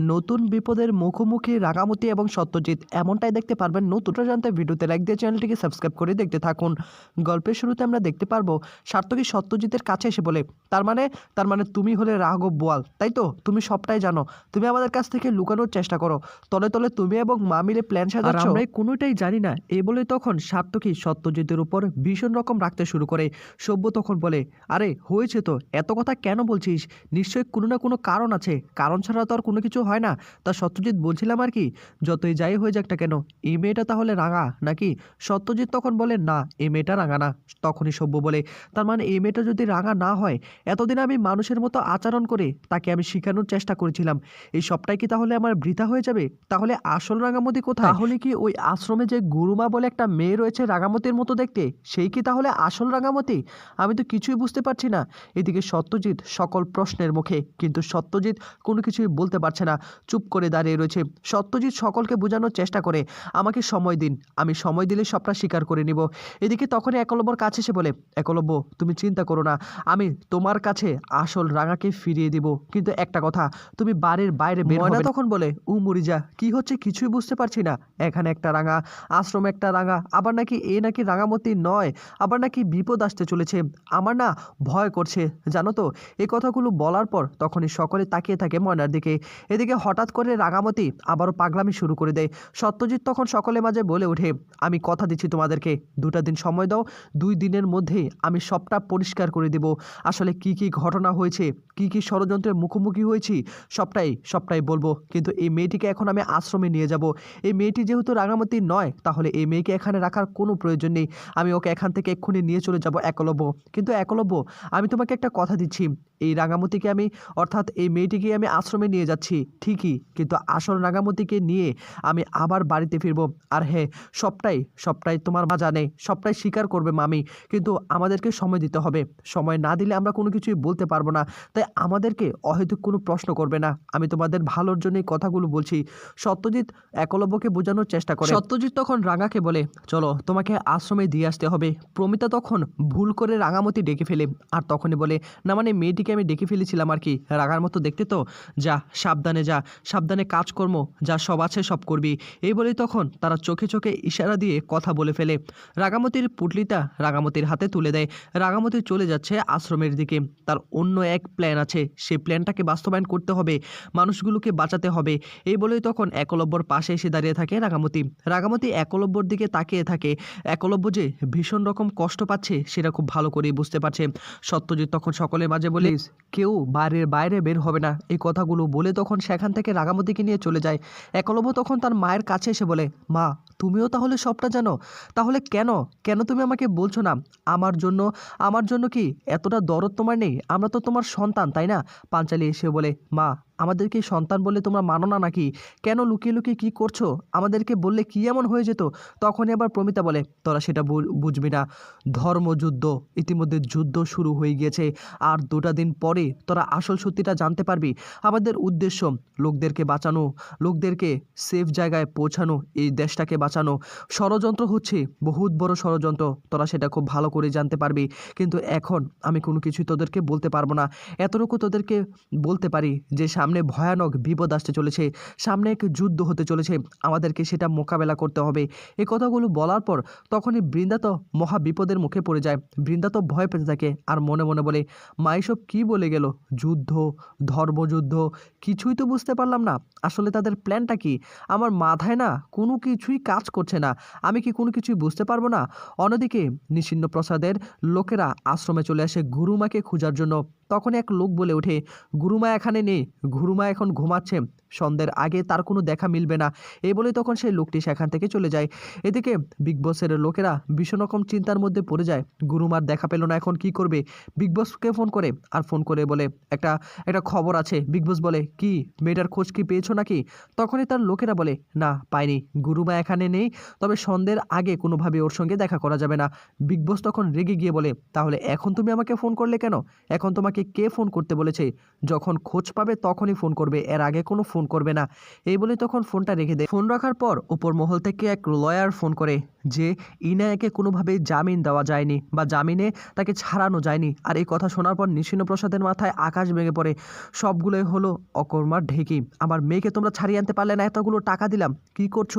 নতুন বিপদের মুখোমুখি রাগামতি এবং সত্যজিৎ এমনটাই দেখতে পারবেন। নতুনটা জানতে ভিডিওতে লাইক দিয়ে চ্যানেলটিকে সাবস্ক্রাইব করে দেখতে থাকুন। গল্পের শুরুতে আমরা দেখতে পারব সার্থকী সত্যজিতের কাছে এসে বলে তার মানে তার মানে তুমি হলে রাঘব বোয়াল তাই তো? তুমি সবটাই জানো। তুমি আমাদের কাছ থেকে লুকানোর চেষ্টা করো। তলে তলে তুমি এবং মা মিলে প্ল্যান সাজাচ্ছ। আমরা কোনোটাই জানি না। এ বলে তখন সার্থকী সত্যজিতের উপর ভীষণ রকম রাখতে শুরু করে। সভ্য তখন বলে আরে হয়েছে তো। এত কথা কেন বলছিস? নিশ্চয়ই কোনো না কোনো কারণ আছে। কারণ ছাড়া তো আর কোনো কিছু হয় না? তা সত্যজিৎ বলছিলাম আর কি, যতই যাই হয়ে যাকটা কেন, এই মেয়েটা তাহলে রাঙা নাকি? সত্যজিৎ তখন বলে, না, এই মেয়েটা রাঙা না। তখনই সভ্য বলে, তার মানে এই মেয়েটা যদি রাঙা না হয়, এতদিন আমি মানুষের মতো আচরণ করে তাকে আমি শেখানোর চেষ্টা করেছিলাম। এই সবটাই কি তাহলে আমার বৃথা হয়ে যাবে? তাহলে আসল রাঙামতি কোথায়? তাহলে কি ওই আশ্রমে যে গুরুমা বলে একটা মেয়ে রয়েছে রাঙামতির মতো দেখতে, সেই কি তাহলে আসল রাঙামতি? আমি তো কিছুই বুঝতে পারছি না। এদিকে সত্যজিৎ সকল প্রশ্নের মুখে, কিন্তু সত্যজিৎ কোনো কিছুই বলতে পারছে না। চুপ করে দাঁড়িয়ে রয়েছে। সত্যজিৎ সকলকে বোঝানোর চেষ্টা করে আমাকে সময় দিন আমি সময় দিলে সবটা স্বীকার করে নিব। এদিকে তখনই একলব্যর কাছে এসে বলে একলব্য তুমি চিন্তা করো না আমি তোমার কাছে আসল রাঙাকে ফিরিয়ে দিব। কিন্তু একটা কথা তুমি বাড়ির বাইরে বের হবে তখন বলে উ মুরিজা কি হচ্ছে কিছুই বুঝতে পারছি না। এখানে একটা রাঙা আশ্রমে একটা রাঙা আবার নাকি এ নাকি রাঙামতি নয় আবার নাকি বিপদ আসতে চলেছে। আমার না ভয় করছে জানো তো? এই কথাগুলো বলার পর তখনই সকলে তাকিয়ে থাকে ময়নার দিকে। এদিকে হঠাৎ করে রাঙামতি আবারও পাগলামি শুরু করে দেয়। সত্যজিৎ তখন সকলের মাঝে বলে ওঠে, আমি কথা দিচ্ছি তোমাদেরকে, দুটা দিন সময় দাও, দুই দিনের মধ্যে আমি সবটা পরিষ্কার করে দেব। আসলে কি কি ঘটনা হয়েছে, কি কি ষড়যন্ত্রের মুখোমুখি হয়েছি, সবটাই সবটাই বলব। কিন্তু এই মেয়েটিকে এখন আমি আশ্রমে নিয়ে যাব। এই মেয়েটি যেহেতু রাঙামতি নয়, তাহলে এই মেয়েকে এখানে রাখার কোনো প্রয়োজন নেই। আমি ওকে এখান থেকে এক্ষুনি নিয়ে চলে যাব একলব্য। কিন্তু একলব্য, আমি তোমাকে একটা কথা দিচ্ছি। এই রাঙামতিকে আমি, অর্থাৎ এই মেয়েটিকে আমি আশ্রমে নিয়ে যাচ্ছি। ঠিকই, কিন্তু আসল রাঙামতিকে নিয়ে আমি আবার বাড়িতে ফিরবো। আর হ্যাঁ সবটাই সবটাই তোমার মা জানে, সবটাই স্বীকার করবে মামি। কিন্তু আমাদেরকে সময় দিতে হবে। সময় না দিলে আমরা কোনো কিছুই বলতে পারব না। তাই আমাদেরকে অহেতুক কোনো প্রশ্ন করবে না। আমি তোমাদের ভালোর জন্যই কথাগুলো বলছি। সত্যজিৎ একলব্যকে বোঝানোর চেষ্টা করে। সত্যজিৎ তখন রাঙাকে বলে, চলো, তোমাকে আশ্রমে দিয়ে আসতে হবে। প্রমিতা তখন ভুল করে রাঙামতি ডেকে ফেলে। আর তখনই বলে, না মানে মেয়েটিকে আমি ডেকে ফেলেছিলাম আর কি। রাগার মতো দেখতে তো? যা, সাবধানে যা সাবধানে কাজকর্ম, যা সব আছে সব করবি। এই বলেই তখন তারা চোখে চোখে ইশারা দিয়ে কথা বলে ফেলে। রাগামতির পুটলিটা রাগামতির হাতে তুলে দেয়। রাগামতি চলে যাচ্ছে আশ্রমের দিকে। তার অন্য এক প্ল্যান আছে। সেই প্ল্যানটাকে বাস্তবায়ন করতে হবে। মানুষগুলোকে বাঁচাতে হবে। এই বলেই তখন একলব্যর পাশে এসে দাঁড়িয়ে থাকে রাগামতি রাগামতি একলব্যর দিকে তাকিয়ে থাকে। একলব্য যে ভীষণ রকম কষ্ট পাচ্ছে, সেটা খুব ভালো করেই বুঝতে পারছে। সত্যজিৎ তখন সকলের মাঝে বলে কেউ বাড়ির বাইরে বের হবে না। এই কথাগুলো বলে তখন সেখান থেকে রাগামতিকে নিয়ে চলে যায়। একলব্য তখন তার মায়ের কাছে এসে বলে মা তুমিও তাহলে সবটা জানো? তাহলে কেন? কেন তুমি আমাকে বলছো না? আমার জন্য আমার জন্য কি এতটা দরদ তোমার নেই? আমরা তো তোমার সন্তান, তাই না? পাঞ্চালি এসে বলে, মা, আমাদেরকে সন্তান বলে তোমরা মানো না নাকি? কেন লুকিয়ে লুকিয়ে কী করছ? আমাদেরকে বললে কী এমন হয়ে যেত? তখনই আবার প্রমিতা বলে, তোরা সেটা বুঝবি না। ধর্মযুদ্ধ, ইতিমধ্যে যুদ্ধ শুরু হয়ে গিয়েছে। আর দুটা দিন পরে তোরা আসল সত্যিটা জানতে পারবি। আমাদের উদ্দেশ্য, লোকদেরকে বাঁচানো, লোকদেরকে সেফ জায়গায় পৌঁছানো, এই দেশটাকে বাঁচানো। ষড়যন্ত্র হচ্ছে, বহুত বড় ষড়যন্ত্র। তোরা সেটা খুব ভালো করে জানতে পারবি। কিন্তু এখন আমি কোনো কিছুই তোদেরকে বলতে পারব না। এতটুকু তোদেরকে বলতে পারি যে, সামনে ভয়ানক বিপদ আসতে চলেছে। সামনে এক যুদ্ধ হতে চলেছে। আমাদেরকে সেটা মোকাবেলা করতে হবে। এই কথাগুলো বলার পর তখনই বৃন্দা তো মহা বিপদের মুখে পড়ে যায়। বৃন্দা তো ভয় পেতে থাকে আর মনে মনে বলে, মা, এসব কী বলে গেল? যুদ্ধ, ধর্মযুদ্ধ? কিছুই তো বুঝতে পারলাম না। আসলে তাদের প্ল্যানটা কি? আমার মাথায় না কোনো কিছুই কাজ করছে না। আমি কি কোনো কিছুই বুঝতে পারব না? অন্যদিকে নিশিন্ন প্রসাদের লোকেরা আশ্রমে চলে আসে গুরুমাকে খোঁজার জন্য। তখন এক লোক বলে ওঠে, গুরুমা এখানে নেই, গুরুমা এখন ঘুমাচ্ছে, সন্ধ্যের আগে তার কোনো দেখা মিলবে না। এই বলে তখন সেই লোকটি সেখান থেকে চলে যায়। এদিকে বিগ বসের লোকেরা ভীষণ রকম চিন্তার মধ্যে পড়ে যায়, গুরুমার দেখা পেল না, এখন কি করবে? বিগ বসকে ফোন করে, আর ফোন করে বলে, একটা একটা খবর আছে। বিগ বস বলে, কি, মেয়েটার খোঁজ কি পেয়েছ নাকি? তখনই তার লোকেরা বলে, না, পাইনি, গুরুমা এখানে নেই, তবে সন্ধ্যের আগে কোনোভাবে ওর সঙ্গে দেখা করা যাবে না। বিগ বস তখন রেগে গিয়ে বলে, তাহলে এখন তুমি আমাকে ফোন করলে কেন? এখন তোমাকে তোমাকে কে ফোন করতে বলেছে? যখন খোঁজ পাবে তখনই ফোন করবে, এর আগে কোনো ফোন করবে না। এই বলে তখন ফোনটা রেখে দেয়। ফোন রাখার পর উপর মহল থেকে এক লয়ার ফোন করে, যে ইনায়াকে কোনোভাবেই জামিন দেওয়া যায়নি বা জামিনে তাকে ছাড়ানো যায়নি। আর এই কথা শোনার পর নিশিন্ন প্রসাদের মাথায় আকাশ ভেঙে পড়ে। সবগুলোই হলো অকর্মার ঢেকি। আমার মেয়েকে তোমরা ছাড়িয়ে আনতে পারলে না, এতগুলো টাকা দিলাম। কি করছ?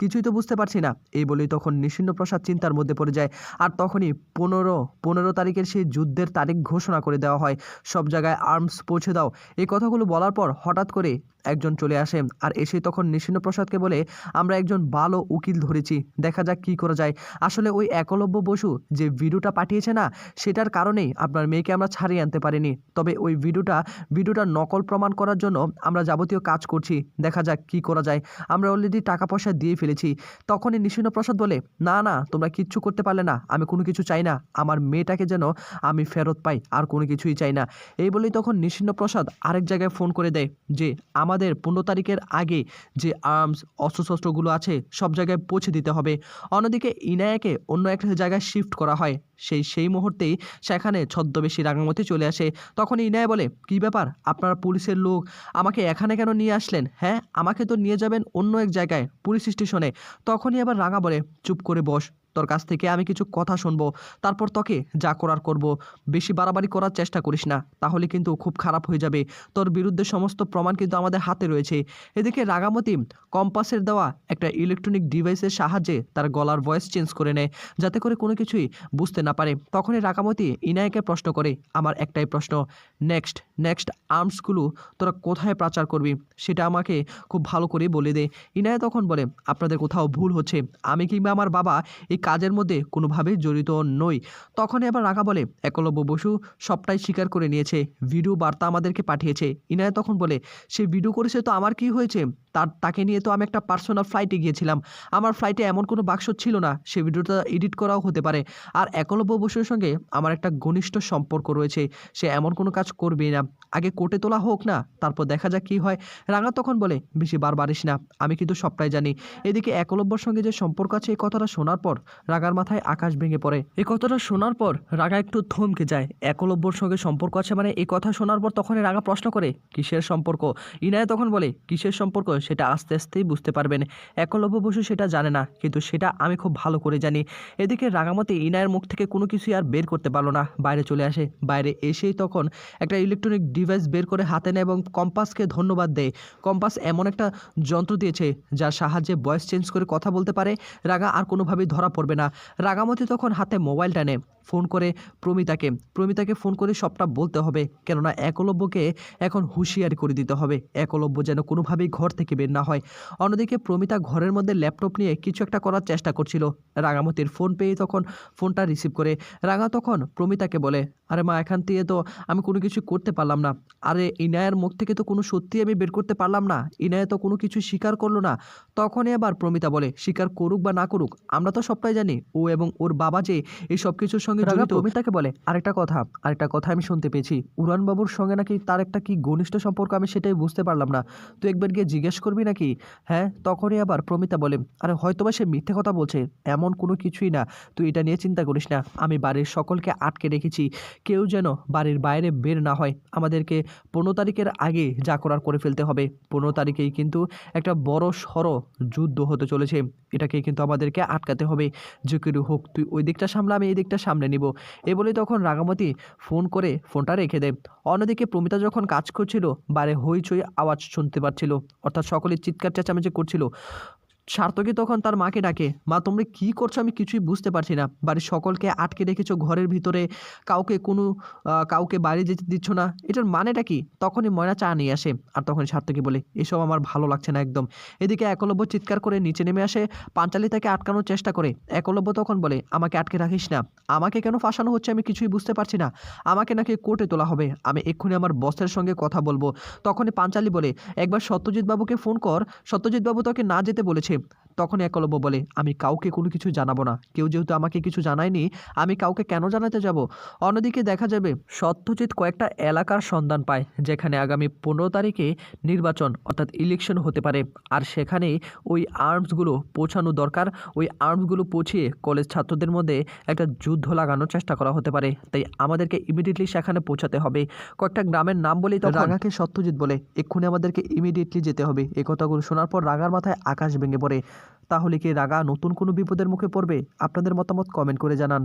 কিছুই তো বুঝতে পারছি না। এই বলেই তখন নিশিন্ন প্রসাদ চিন্তার মধ্যে পড়ে যায়। আর তখনই পনেরো পনেরো তারিখের সেই যুদ্ধের তারিখ ঘোষণা করে দেওয়া হয়। সব জায়গায় আর্মস পৌঁছে দাও। এই কথাগুলো বলার পর হঠাৎ করে একজন চলে আসে আর এসে তখন নিশিন্ন প্রসাদকে বলে, আমরা একজন ভালো উকিল ধরেছি, দেখা যাক কি করা যায়। আসলে ওই একলব্য বসু যে ভিডিওটা পাঠিয়েছে না, সেটার কারণেই আপনার মেয়েকে আমরা ছাড়িয়ে আনতে পারিনি। তবে ওই ভিডিওটা ভিডিওটা নকল প্রমাণ করার জন্য আমরা যাবতীয় কাজ করছি, দেখা যাক কি করা যায়। আমরা অলরেডি টাকা পয়সা দিয়ে ফেলেছি। তখনই নিশিন্ন প্রসাদ বলে, না না, তোমরা কিচ্ছু করতে পারলে না, আমি কোনো কিছু চাই না। আমার মেয়েটাকে যেন আমি ফেরত পাই, আর কোনো কিছুই চাই না। এই বলেই তখন নিশিন্ন প্রসাদ আরেক জায়গায় ফোন করে দেয় যে, আমাদের পনেরো তারিখের আগে যে আর্মস, অস্ত্রশস্ত্রগুলো আছে, সব জায়গায় পৌঁছে দিতে হবে। অন্যদিকে ইনায়াকে অন্য একটা জায়গায় শিফট করা হয়। সেই সেই মুহূর্তেই সেখানে ছদ্মবেশী রাঙামতি চলে আসে। তখন ইনায়া বলে, কি ব্যাপার? আপনারা পুলিশের লোক, আমাকে এখানে কেন নিয়ে আসলেন? হ্যাঁ আমাকে তো নিয়ে যাবেন অন্য এক জায়গায়, পুলিশ স্টেশনে। তখনই আবার রাঙা বলে, চুপ করে বস। তোর কাছ থেকে আমি কিছু কথা শুনব, তারপর তোকে যা করার করব। বেশি বাড়াবাড়ি করার চেষ্টা করিস না, তাহলে কিন্তু খুব খারাপ হয়ে যাবে। তোর বিরুদ্ধে সমস্ত প্রমাণ কিন্তু আমাদের হাতে রয়েছে। এদিকে রাগামতি কম্পাসের দেওয়া একটা ইলেকট্রনিক ডিভাইসের সাহায্যে তার গলার ভয়েস চেঞ্জ করে নেয়, যাতে করে কোনো কিছুই বুঝতে না পারে। তখনই রাগামতি ইনায়াকে প্রশ্ন করে, আমার একটাই প্রশ্ন নেক্সট নেক্সট আর্মসগুলো তোরা কোথায় প্রচার করবি? সেটা আমাকে খুব ভালো করে বলে দে। ইনায় তখন বলে, আপনাদের কোথাও ভুল হচ্ছে। আমি কিংবা আমার বাবা এই কাজের মধ্যে কোনোভাবেই জড়িত নই। তখনই আবার রাগা বলে, একলব্য বসু, সবটাই স্বীকার করে নিয়েছে। ভিডিও বার্তা আমাদেরকে পাঠিয়েছে। ইনায়া তখন বলে, সে ভিডিও করেছে তো আমার কি হয়েছে? তার, তাকে নিয়ে তো আমি একটা পার্সোনাল ফ্লাইটে গিয়েছিলাম। আমার ফ্লাইটে এমন কোনো বাক্স ছিল না। সে ভিডিওটা এডিট করাও হতে পারে। আর একলব্য বসুর সঙ্গে আমার একটা ঘনিষ্ঠ সম্পর্ক রয়েছে। সে এমন কোনো কাজ করবেই না। আগে কোর্টে তোলা হোক না, তারপর দেখা যাক কী হয়। রাঙা তখন বলে, বেশি বারবারিস না। আমি কিন্তু সবটাই জানি। এদিকে একলব্যর সঙ্গে যে সম্পর্ক আছে, এই কথাটা শোনার পর রাগার মাথায় আকাশ ভেঙে পড়ে। এই কথাটা শোনার পর রাগা একটু থমকে যায়। একলব্যর সঙ্গে সম্পর্ক আছে মানে এই কথা শোনার পর তখনই রাগা প্রশ্ন করে, কিসের সম্পর্ক? ইনায়া তখন বলে, কিসের সম্পর্ক? সেটা আস্তে আস্তেই বুঝতে পারবেন। একলব্য বসু সেটা জানে না, কিন্তু সেটা আমি খুব ভালো করে জানি। এদিকে রাগামতি ইনায়ের মুখ থেকে কোনো কিছুই আর বের করতে পারল না, বাইরে চলে আসে। বাইরে এসেই তখন একটা ইলেকট্রনিক ডিভাইস বের করে হাতে নেয় এবং কম্পাসকে ধন্যবাদ দেয়। কম্পাস এমন একটা যন্ত্র দিয়েছে, যার সাহায্যে ভয়েস চেঞ্জ করে কথা বলতে পারে। রাগা আর কোনোভাবেই ধরা পড়বে না। রাগামতি তখন হাতে মোবাইলটা নেয়। ফোন করে প্রমিতাকে। প্রমিতাকে ফোন করে সবটা বলতে হবে, কেননা একলব্যকে এখন হুঁশিয়ারি করে দিতে হবে। একলব্য যেন কোনোভাবেই ঘর থেকে বের না হয়। অন্যদিকে প্রমিতা ঘরের মধ্যে ল্যাপটপ নিয়ে কিছু একটা করার চেষ্টা করছিল। রাঙামতির ফোন পেয়ে তখন ফোনটা রিসিভ করে রাঙা তখন প্রমিতাকে বলে, আরে মা, এখান থেকে তো আমি কোনো কিছু করতে পারলাম না। আরে, ইনায়ের মুখ থেকে তো কোনো সত্যি আমি বের করতে পারলাম না। ইনায় তো কোনো কিছু স্বীকার করল না। তখনই আবার প্রমিতা বলে, স্বীকার করুক বা না করুক, আমরা তো সবটাই জানি। ও এবং ওর বাবা যে এই সব কিছুর সঙ্গে জড়িত? প্রমিতাকে বলে আরেকটা কথা আরেকটা কথা আমি শুনতে পেয়েছি। উড়ানবাবুর সঙ্গে নাকি তার একটা কি ঘনিষ্ঠ সম্পর্ক আমি সেটাই বুঝতে পারলাম না। তুই একবার গিয়ে জিজ্ঞেস করবি নাকি? হ্যাঁ তখনই আবার প্রমিতা বলে আরে হয়তোবা সে মিথ্যে কথা বলছে এমন কোনো কিছুই না। তুই এটা নিয়ে চিন্তা করিস না আমি বাড়ির সকলকে আটকে রেখেছি। কেউ যেন বাড়ির বাইরে বের না হয় আমাদেরকে পনেরো তারিখের আগে যা করার করে ফেলতে হবে। পনেরো তারিখেই কিন্তু একটা বড় সড়ো যুদ্ধ হতে চলেছে। এটাকে কিন্তু আমাদেরকে আটকাতে হবে। যে কেউ হোক তুই ওই দিকটা সামলা আমি এই দিকটা সামনে নিব। এ বলে তখন রাগামতি ফোন করে ফোনটা রেখে দেয়। অন্যদিকে প্রমিতা যখন কাজ করছিল, বারে হইচই আওয়াজ শুনতে পাচ্ছিল। অর্থাৎ সকলে চিৎকার চেঁচামেচি করছিল। সার্থকী তখন তার মাকে ডাকে, মা, তোমরা কি করছ? আমি কিছুই বুঝতে পারছি না। বাড়ির সকলকে আটকে রেখেছো, ঘরের ভিতরে কাউকে কোনো কাউকে বাইরে যেতে দিচ্ছ না। এটার মানেটা কি? তখনই ময়না চা নিয়ে আসে আর তখন সার্থকী বলে, এসব আমার ভালো লাগছে না একদম। এদিকে একলব্য চিৎকার করে নিচে নেমে আসে পাঞ্চালি তাকে আটকানোর চেষ্টা করে। একলব্য তখন বলে, আমাকে আটকে রাখিস না। আমাকে কেন ফাঁসানো হচ্ছে আমি কিছুই বুঝতে পারছি না। আমাকে নাকি কোর্টে তোলা হবে। আমি এক্ষুনি আমার বসের সঙ্গে কথা বলব। তখনই পাঞ্চালি বলে, একবার সত্যজিৎ বাবুকে ফোন কর। সত্যজিৎ বাবু তোকে না যেতে বলেছে। ошиб তখন একলব্য বলে, আমি কাউকে কোনো কিছু জানাব না। কেউ যেহেতু আমাকে কিছু জানায়নি, আমি কাউকে কেন জানাতে যাব? অন্যদিকে দেখা যাবে, সত্যজিৎ কয়েকটা এলাকার সন্ধান পায়, যেখানে আগামী পনেরো তারিখে নির্বাচন, অর্থাৎ ইলেকশন হতে পারে। আর সেখানে ওই আর্মসগুলো পৌঁছানো দরকার। ওই আর্মসগুলো পৌঁছিয়ে কলেজ ছাত্রদের মধ্যে একটা যুদ্ধ লাগানোর চেষ্টা করা হতে পারে। তাই আমাদেরকে ইমিডিয়েটলি সেখানে পৌঁছাতে হবে। কয়েকটা গ্রামের নাম বলেই তখন রাগাকে সত্যজিৎ বলে, এক্ষুনি আমাদেরকে ইমিডিয়েটলি যেতে হবে। এই কথাগুলো শোনার পর রাগার মাথায় আকাশ ভেঙে পড়ে। তাহলে কি রাগা নতুন কোনো বিপদের মুখে পড়বে? আপনাদের মতামত কমেন্ট করে জানান।